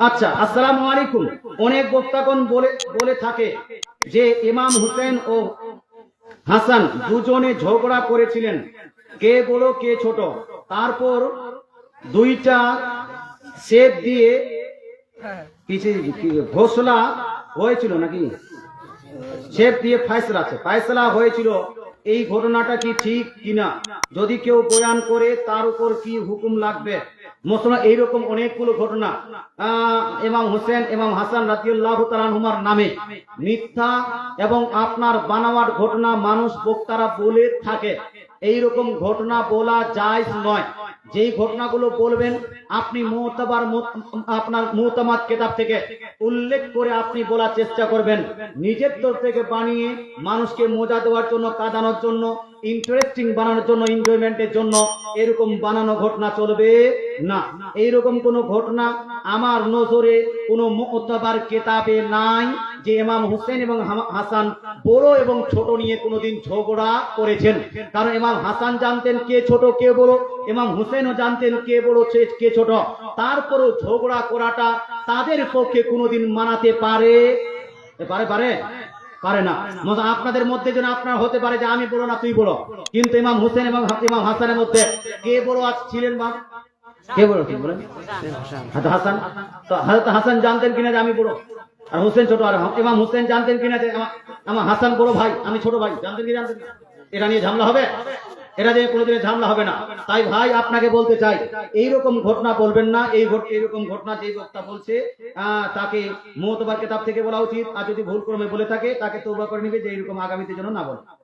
আচ্ছা আসসালাম আলাইকুম। অনেক বক্তাগণ বলে বলে থাকে যে ইমাম হুসেন ও হাসান দুজনে ঝগড়া করেছিলেন। কে বড় কে ছোট? তারপর দুইটা সেপ দিয়ে কিছু ঘোষণা হয়েছিল নাকি? শেপ দিয়ে ফাইসলা আছে। ফাইসলা হয়েছিল, এই ঘটনাটা কি ঠিক কিনা? যদি কেউ বয়ান করে, তার উপর কি হুকুম লাগবে? মশলা এইরকম অনেকগুলো ঘটনা এমাম হোসেন এমাম হাসান রাজিউল্লাহ তালানহুমার নামে মিথ্যা এবং আপনার বানাওয়ার ঘটনা মানুষ বক্তারা বলে থাকে। এইরকম ঘটনা বলা যায় নয়। যেই ঘটনাগুলো বলবেন, আপনি মোহতাবার আপনার মোহতামাদ কেতাব থেকে উল্লেখ করে আপনি বলার চেষ্টা করবেন। নিজের তরফ থেকে বানিয়ে মানুষকে মজা দেওয়ার জন্য, কাঁদানোর জন্য ইন্টারেস্টিং বানানোর জন্য এনজয়মেন্টের জন্য এরকম বানানো ঘটনা চলবে না। এইরকম কোনো ঘটনা আমার নজরে কোনো মোহতাবার কেতাবে নাই। যে ইমাম হোসেন এবং হাসান বড় এবং ছোট নিয়ে কোনোদিন ঝগড়া করেছেন। কারণ ইমাম হাসান জানতেন কে ছোট, কে বড়। ইমাম হোসেনও জানতেন কে বড়, কে ছোট। তারপরও ঝগড়া করাটা তাদের পক্ষে কোনোদিন মানাতে পারে পারে পারে পারে না। আপনাদের মধ্যে যেন আপনার হতে পারে যে আমি বলো না তুই বলো কিন্তু ইমাম হোসেন এবং ইমাম হাসানের মধ্যে কে বড় আজ ছিলেন বা কে বড় বলেন? হাসান। তো হাসান জানতেন কিনা যে আমি বড়? আর হোসেন ছোট, আর ইমাম হোসেন জানতেন কিনা যে আমার- হাসান বড় ভাই, আমি ছোট ভাই, জানতেন কি জানতেন? এটা নিয়ে ঝামেলা হবে? এটা হবে না। তাই ভাই, আপনাকে বলতে চাই, এইরকম ঘটনা বলবেন না, এই এইরকম ঘটনা যে বক্তা বলছে তাকে মোতবার কেতাব থেকে বলা উচিত, আর যদি ভুল ক্রমে বলে থাকে, তাকে তৌবা করে নিবে যে এইরকম আগামীতে যেন না বলে।